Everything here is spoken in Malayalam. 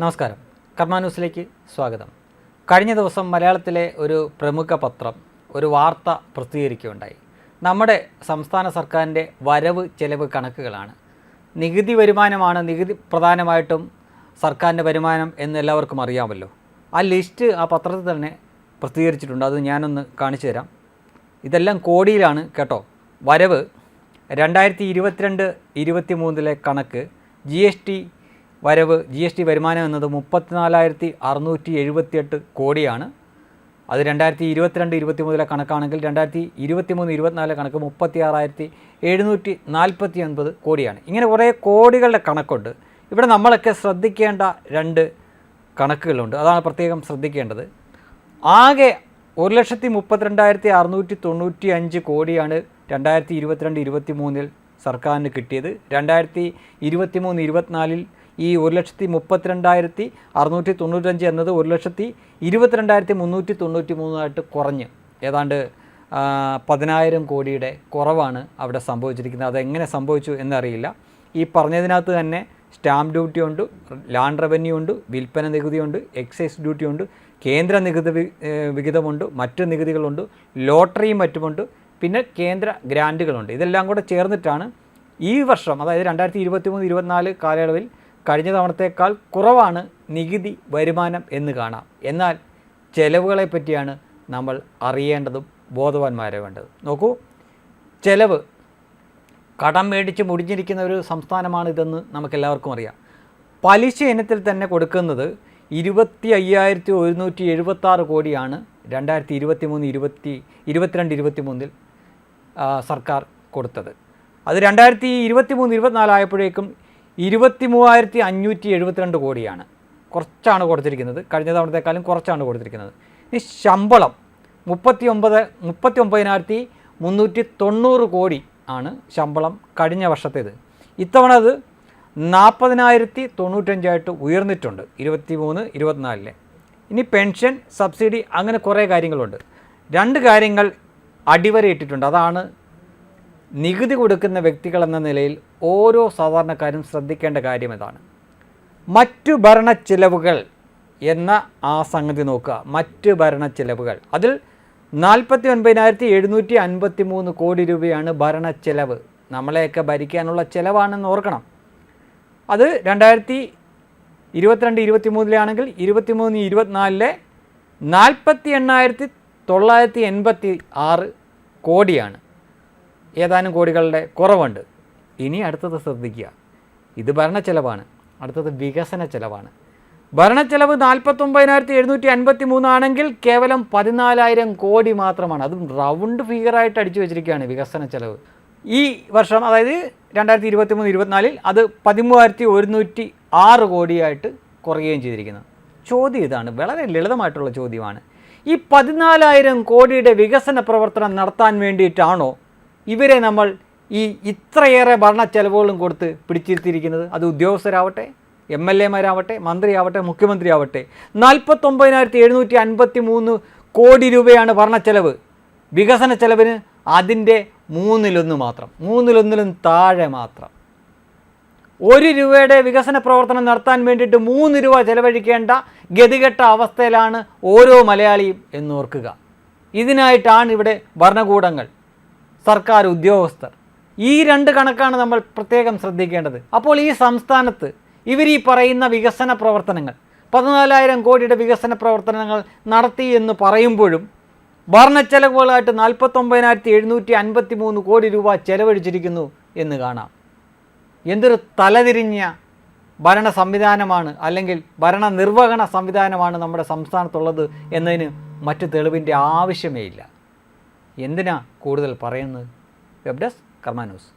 നമസ്കാരം. കർമ്മ ന്യൂസിലേക്ക് സ്വാഗതം. കഴിഞ്ഞ ദിവസം മലയാളത്തിലെ ഒരു പ്രമുഖ പത്രം ഒരു വാർത്ത പ്രസിദ്ധീകരിക്കുകയുണ്ടായി. നമ്മുടെ സംസ്ഥാന സർക്കാരിന്റെ വരവ് ചെലവ് കണക്കുകളാണ്. നികുതി വരുമാനമാണ് നികുതി പ്രധാനമായിട്ടും സർക്കാരിന്റെ വരുമാനം എന്ന് എല്ലാവർക്കും അറിയാമല്ലോ. ആ ലിസ്റ്റ് ആ പത്രത്തിൽ തന്നെ പ്രസിദ്ധീകരിച്ചിട്ടുണ്ട്. അത് ഞാനൊന്ന് കാണിച്ചു തരാം. ഇതെല്ലാം കോടിയിലാണ് കേട്ടോ. വരവ് രണ്ടായിരത്തി ഇരുപത്തിരണ്ട് ഇരുപത്തി മൂന്നിലെ കണക്ക്. ജി എസ് ടി വരവ് ജി എസ് ടി വരുമാനം എന്നത് മുപ്പത്തിനാലായിരത്തി അറുന്നൂറ്റി എഴുപത്തിയെട്ട് കോടിയാണ്. അത് രണ്ടായിരത്തി ഇരുപത്തിരണ്ട് ഇരുപത്തി മൂന്നിലെ കണക്കാണെങ്കിൽ രണ്ടായിരത്തി ഇരുപത്തി മൂന്ന് ഇരുപത്തിനാലിലെ കണക്ക് മുപ്പത്തി ആറായിരത്തി എഴുന്നൂറ്റി നാൽപ്പത്തി ഒൻപത് കോടിയാണ്. ഇങ്ങനെ കുറേ കോടികളുടെ കണക്കുണ്ട്. ഇവിടെ നമ്മളൊക്കെ ശ്രദ്ധിക്കേണ്ട രണ്ട് കണക്കുകളുണ്ട്. അതാണ് പ്രത്യേകം ശ്രദ്ധിക്കേണ്ടത്. ആകെ ഒരു ലക്ഷത്തി മുപ്പത്തിരണ്ടായിരത്തി അറുന്നൂറ്റി തൊണ്ണൂറ്റി അഞ്ച് കോടിയാണ് രണ്ടായിരത്തി ഇരുപത്തിരണ്ട് ഇരുപത്തി മൂന്നിൽ സർക്കാരിന് കിട്ടിയത്. രണ്ടായിരത്തി ഇരുപത്തി മൂന്ന് ഇരുപത്തിനാലിൽ ഈ ഒരു ലക്ഷത്തി മുപ്പത്തിരണ്ടായിരത്തി അറുന്നൂറ്റി തൊണ്ണൂറ്റഞ്ച് എന്നത് ഒരു ലക്ഷത്തി ഇരുപത്തിരണ്ടായിരത്തി മുന്നൂറ്റി തൊണ്ണൂറ്റി മൂന്നായിട്ട് കുറഞ്ഞ്. ഏതാണ്ട് പതിനായിരം കോടിയുടെ കുറവാണ് അവിടെ സംഭവിച്ചിരിക്കുന്നത്. അതെങ്ങനെ സംഭവിച്ചു എന്നറിയില്ല. ഈ പറഞ്ഞതിനകത്ത് തന്നെ സ്റ്റാമ്പ് ഡ്യൂട്ടി ഉണ്ട് ലാൻഡ് റവന്യൂ ഉണ്ട് വിൽപ്പന നികുതിയുണ്ട് എക്സൈസ് ഡ്യൂട്ടി ഉണ്ട് കേന്ദ്ര നികുതി വിഹിതമുണ്ട് മറ്റ് നികുതികളുണ്ട് ലോട്ടറിയും മറ്റുമുണ്ട് പിന്നെ കേന്ദ്ര ഗ്രാന്റുകളുണ്ട് ഇതെല്ലാം കൂടെ ചേർന്നിട്ടാണ് ഈ വർഷം അതായത് രണ്ടായിരത്തി ഇരുപത്തി മൂന്ന് ഇരുപത്തിനാല് കാലയളവിൽ കഴിഞ്ഞ തവണത്തേക്കാൾ കുറവാണ് നികുതി വരുമാനം എന്ന് കാണാം. എന്നാൽ ചെലവുകളെ പറ്റിയാണ് നമ്മൾ അറിയേണ്ടതും ബോധവാന്മാരാവേണ്ടത് നോക്കൂ ചെലവ് കടം മേടിച്ച് മുടിഞ്ഞിരിക്കുന്ന ഒരു സംസ്ഥാനമാണ് ഇതെന്ന് നമുക്കെല്ലാവർക്കും അറിയാം. പലിശ ഇനത്തിൽ തന്നെ കൊടുക്കുന്നത് ഇരുപത്തി അയ്യായിരത്തി ഒരുന്നൂറ്റി എഴുപത്താറ് കോടിയാണ് രണ്ടായിരത്തി ഇരുപത്തി മൂന്ന് ഇരുപത്തി ഇരുപത്തിരണ്ട് ഇരുപത്തി മൂന്നിൽ സർക്കാർ കൊടുത്തത്. അത് രണ്ടായിരത്തി ഇരുപത്തി മൂന്ന് ഇരുപത്തിനാലായപ്പോഴേക്കും ഇരുപത്തി മൂവായിരത്തി അഞ്ഞൂറ്റി എഴുപത്തിരണ്ട് കോടിയാണ്. കുറച്ചാണ് കൊടുത്തിരിക്കുന്നത്. കഴിഞ്ഞ തവണത്തെക്കാളും കുറച്ചാണ് കൊടുത്തിരിക്കുന്നത്. ഇനി ശമ്പളം മുപ്പത്തി ഒമ്പത് മുപ്പത്തി ഒമ്പതിനായിരത്തി മുന്നൂറ്റി തൊണ്ണൂറ് കോടി ആണ് ശമ്പളം കഴിഞ്ഞ വർഷത്തേത്. ഇത്തവണ അത് നാൽപ്പതിനായിരത്തി തൊണ്ണൂറ്റഞ്ചായിട്ട് ഉയർന്നിട്ടുണ്ട് ഇരുപത്തി മൂന്ന് ഇരുപത്തിനാലിലെ. ഇനി പെൻഷൻ സബ്സിഡി അങ്ങനെ കുറേ കാര്യങ്ങളുണ്ട്. രണ്ട് കാര്യങ്ങൾ അടിവരയിട്ടിട്ടുണ്ട്. അതാണ് നികുതി കൊടുക്കുന്ന വ്യക്തികൾ എന്ന നിലയിൽ ഓരോ സാധാരണക്കാരും ശ്രദ്ധിക്കേണ്ട കാര്യം ഇതാണ്. മറ്റു ഭരണ ചിലവുകൾ എന്ന ആ സംഗതി നോക്കുക. മറ്റു ഭരണ ചിലവുകൾ. അതിൽ നാൽപ്പത്തി ഒൻപതിനായിരത്തി എഴുന്നൂറ്റി അൻപത്തി മൂന്ന് കോടി രൂപയാണ് ഭരണ ചിലവ്. നമ്മളെയൊക്കെ ഭരിക്കാനുള്ള ചിലവാണെന്ന് ഓർക്കണം. അത് രണ്ടായിരത്തി ഇരുപത്തിരണ്ട് ഇരുപത്തി മൂന്നിലാണെങ്കിൽ ഇരുപത്തി മൂന്ന് ഇരുപത്തിനാലിലെ നാൽപ്പത്തി എണ്ണായിരത്തി തൊള്ളായിരത്തി എൺപത്തി ആറ് കോടിയാണ്. ഏതാനും കോടികളുടെ കുറവുണ്ട്. ഇനി അടുത്തത് ശ്രദ്ധിക്കുക. ഇത് ഭരണ ചെലവാണ് അടുത്തത് വികസന ചെലവാണ്. ഭരണ ചെലവ് നാൽപ്പത്തൊമ്പതിനായിരത്തി എഴുന്നൂറ്റി അൻപത്തി മൂന്നാണെങ്കിൽ കേവലം പതിനാലായിരം കോടി മാത്രമാണ്. അതും റൗണ്ട് ഫിഗറായിട്ട് അടിച്ചു വെച്ചിരിക്കുകയാണ് വികസന ചെലവ്. ഈ വർഷം അതായത് രണ്ടായിരത്തി ഇരുപത്തി മൂന്ന് ഇരുപത്തിനാലിൽ അത് പതിമൂവായിരത്തി ഒരുന്നൂറ്റി ആറ് കോടിയായിട്ട് കുറയുകയും ചെയ്തിരിക്കുന്നത് ചോദ്യം ഇതാണ്. വളരെ ലളിതമായിട്ടുള്ള ചോദ്യമാണ്. ഈ പതിനാലായിരം കോടിയുടെ വികസന പ്രവർത്തനം നടത്താൻ വേണ്ടിയിട്ടാണോ ഇവരെ നമ്മൾ ഈ ഇത്രയേറെ ഭരണ ചെലവുകളും കൊടുത്ത് പിടിച്ചിരുത്തിയിരിക്കുന്നത് അത് ഉദ്യോഗസ്ഥരാവട്ടെ എം എൽ എമാരാവട്ടെ മന്ത്രിയാവട്ടെ മുഖ്യമന്ത്രിയാവട്ടെ. നാൽപ്പത്തൊമ്പതിനായിരത്തി എഴുന്നൂറ്റി അൻപത്തി മൂന്ന് കോടി രൂപയാണ് ഭരണ ചെലവ്. വികസന ചെലവിന് അതിന്റെ മൂന്നിലൊന്ന് മാത്രം മൂന്നിലൊന്നിലും താഴെ മാത്രം. ഒരു രൂപയുടെ വികസന പ്രവർത്തനം നടത്താൻ വേണ്ടിയിട്ട് മൂന്ന് രൂപ ചെലവഴിക്കേണ്ട ഗതികെട്ട അവസ്ഥയിലാണ് ഓരോ മലയാളിയും എന്നോർക്കുക. ഇതിനായിട്ടാണ് ഇവിടെ ഭരണകൂടങ്ങൾ. സർക്കാർ ഉദ്യോഗസ്ഥർ. ഈ രണ്ട് കണക്കാണ് നമ്മൾ പ്രത്യേകം ശ്രദ്ധിക്കേണ്ടത്. അപ്പോൾ ഈ സംസ്ഥാനത്ത് ഇവർ ഈ പറയുന്ന വികസന പ്രവർത്തനങ്ങൾ പതിനാലായിരം കോടിയുടെ വികസന പ്രവർത്തനങ്ങൾ നടത്തി എന്ന് പറയുമ്പോഴും ഭരണച്ചെലവുകളായിട്ട് നാൽപ്പത്തൊമ്പതിനായിരത്തി എഴുന്നൂറ്റി അൻപത്തി മൂന്ന് കോടി രൂപ ചെലവഴിച്ചിരിക്കുന്നു എന്ന് കാണാം. എന്തൊരു തലതിരിഞ്ഞ ഭരണ സംവിധാനമാണ് അല്ലെങ്കിൽ ഭരണ നിർവഹണ സംവിധാനമാണ് നമ്മുടെ സംസ്ഥാനത്തുള്ളത് എന്നതിന് മറ്റു തെളിവിന്റെ ആവശ്യമേ ഇല്ല. എന്തിനാ കൂടുതൽ പറയുന്നത്? Web desk Karma news.